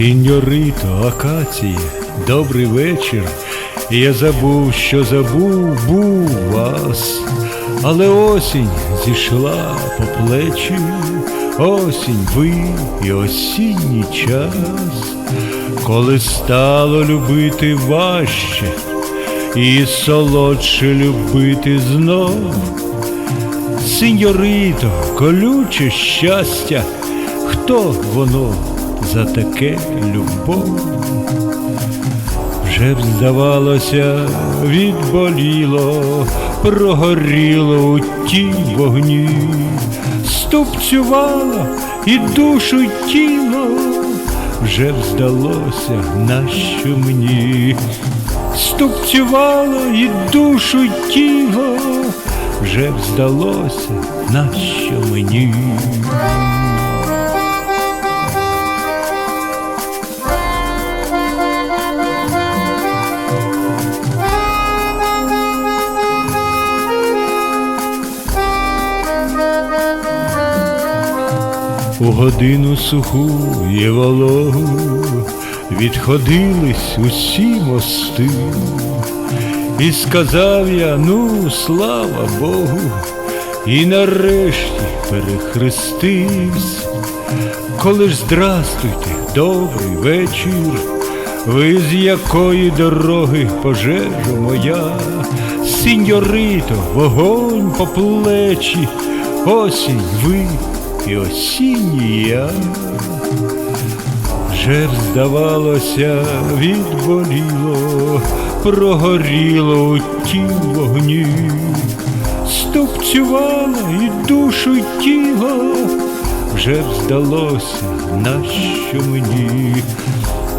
Синьорито, акації, добрий вечір. Я забув, що забув, був вас, але осінь зійшла по плечі, осінь ви і осінній час, коли стало любити важче і солодше любити знов. Синьорито, колюче щастя, хто воно за таке любов? Вже б здавалося, відболіло, прогоріло у тім вогні, ступцювало і душу тіло, вже б здалося, нащо мені, ступцювало і душу тіло, вже б здалося, нащо мені. У годину суху і вологу. Відходились усі мости, і сказав я, ну, слава Богу, і нарешті перехрестився. Коли ж здрастуйте, добрий вечір, ви з якої дороги пожежа моя, сіньорито, вогонь по плечі, осінь ви і осінній я. Вже б здавалося, відболіло, прогоріло у тім вогні, ступцювало і душу й тіло, вже здалося, нащо мені,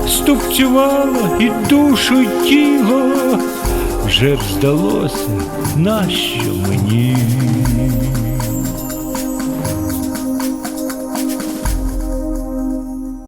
ступцювало і душу й тіло, вже здалося, нащо мені.